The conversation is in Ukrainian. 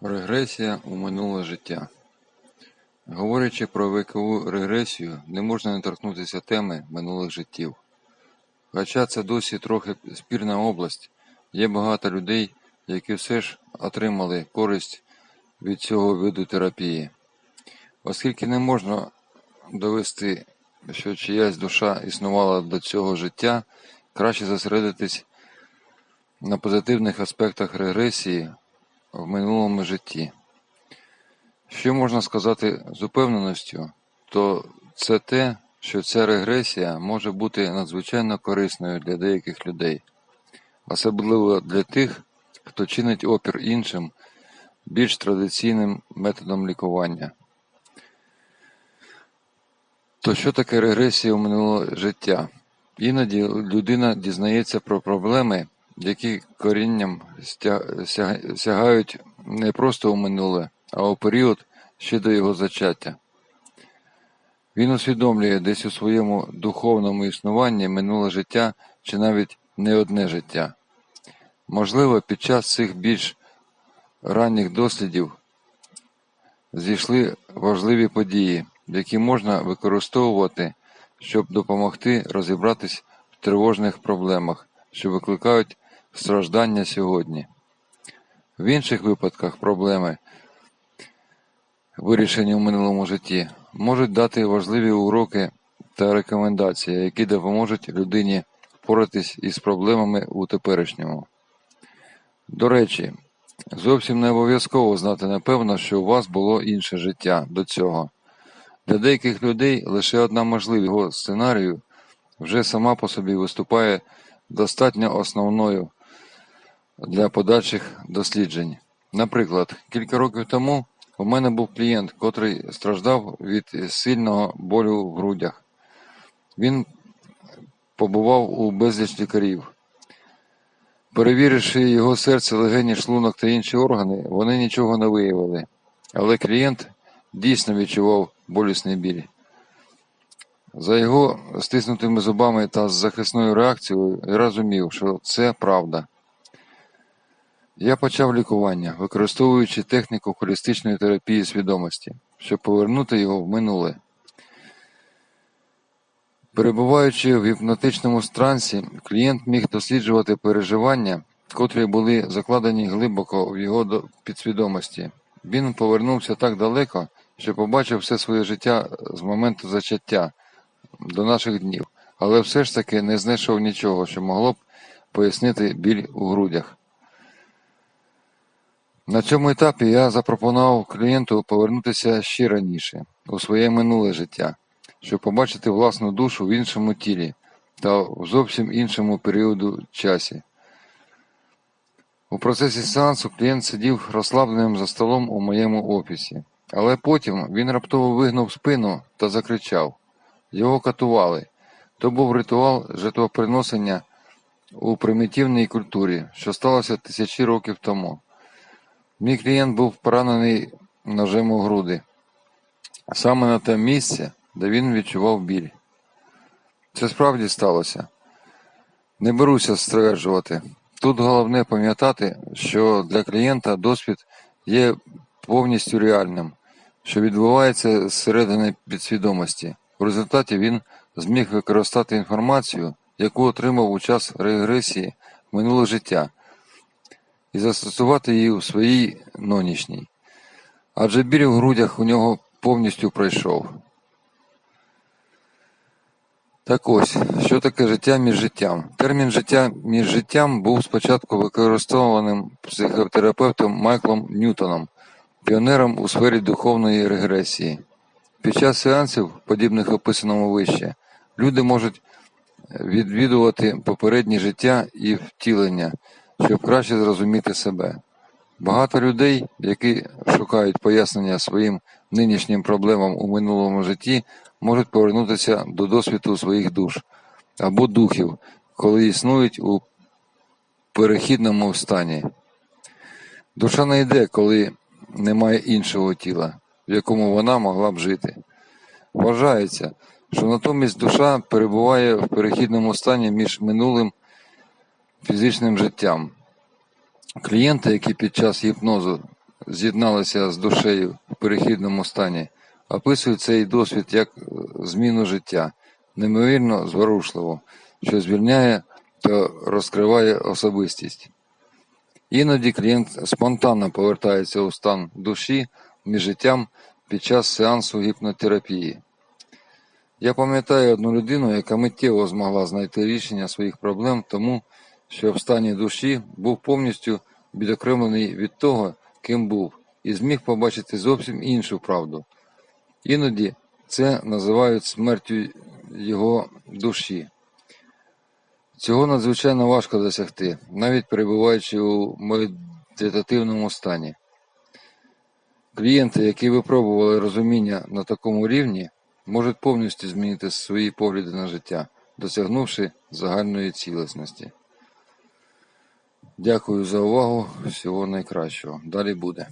Регресія у минуле життя Говорячи про вікову регресію, не можна не торкнутися теми минулих життів. Хоча це досі трохи спірна область, є багато людей, які все ж отримали користь від цього виду терапії. Оскільки не можна довести, що чиясь душа існувала до цього життя, краще зосередитись на позитивних аспектах регресії в минулому житті. Що можна сказати з упевненістю, то це те, що ця регресія може бути надзвичайно корисною для деяких людей, особливо для тих, хто чинить опір іншим більш традиційним методом лікування. То що таке регресія у минуле життя? Іноді людина дізнається про проблеми, які корінням сягають не просто у минуле, а у період ще до його зачаття. Він усвідомлює десь у своєму духовному існуванні минуле життя чи навіть не одне життя. Можливо, під час цих більш ранніх дослідів зійшли важливі події, які можна використовувати, щоб допомогти розібратись в тривожних проблемах, що викликають страждання сьогодні. В інших випадках проблеми, вирішені в минулому житті, можуть дати важливі уроки та рекомендації, які допоможуть людині впоратись із проблемами у теперішньому. До речі, зовсім не обов'язково знати напевно, що у вас було інше життя до цього. Для деяких людей лише одна можливість його сценарію вже сама по собі виступає достатньо основною для подальших досліджень. Наприклад, кілька років тому у мене був клієнт, котрий страждав від сильного болю в грудях. Він побував у безліч лікарів. Перевіривши його серце, легені, шлунок та інші органи, вони нічого не виявили. Але клієнт дійсно відчував болісний біль. За його стиснутими зубами та захисною реакцією я розумів, що це правда. Я почав лікування, використовуючи техніку холістичної терапії свідомості, щоб повернути його в минуле. Перебуваючи в гіпнотичному трансі, клієнт міг досліджувати переживання, котрі були закладені глибоко в його підсвідомості. Він повернувся так далеко, що побачив все своє життя з моменту зачаття до наших днів, але все ж таки не знайшов нічого, що могло б пояснити біль у грудях. На цьому етапі я запропонував клієнту повернутися ще раніше, у своє минуле життя, щоб побачити власну душу в іншому тілі та в зовсім іншому періоду часі. У процесі сеансу клієнт сидів розслабленим за столом у моєму офісі, але потім він раптово вигнув спину та закричав. Його катували. То був ритуал жертвоприносення у примітивній культурі, що сталося тисячі років тому. Мій клієнт був поранений ножем у груди, саме на те місце, де він відчував біль. Це справді сталося. Не беруся стверджувати. Тут головне пам'ятати, що для клієнта досвід є повністю реальним, що відбувається зсередини підсвідомості. В результаті він зміг використати інформацію, яку отримав у час регресії минуле життя, і застосувати її у своїй нонішній. Адже біль у грудях у нього повністю пройшов. Так ось, що таке життя між життям? Термін життя між життям був спочатку використовуваним психотерапевтом Майклом Ньютоном, піонером у сфері духовної регресії. Під час сеансів, подібних описаному вище, люди можуть відвідувати попереднє життя і втілення, щоб краще зрозуміти себе. Багато людей, які шукають пояснення своїм нинішнім проблемам у минулому житті, можуть повернутися до досвіду своїх душ або духів, коли існують у перехідному стані. Душа не йде, коли немає іншого тіла, в якому вона могла б жити. Вважається, що натомість душа перебуває в перехідному стані між минулим фізичним життям. Клієнти, які під час гіпнозу з'єдналися з душею в перехідному стані, описують цей досвід як е, зміну життя, неймовірно зворушливо, що звільняє та розкриває особистість. Іноді клієнт спонтанно повертається у стан душі між життям під час сеансу гіпнотерапії. Я пам'ятаю одну людину, яка миттєво змогла знайти рішення своїх проблем тому, що в стані душі був повністю відокремлений від того, ким був, і зміг побачити зовсім іншу правду. Іноді це називають смертю його душі. Цього надзвичайно важко досягти, навіть перебуваючи у медитативному стані. Клієнти, які випробували розуміння на такому рівні, можуть повністю змінити свої погляди на життя, досягнувши загальної цілісності. Дякую за увагу. Всього найкращого. Далі буде.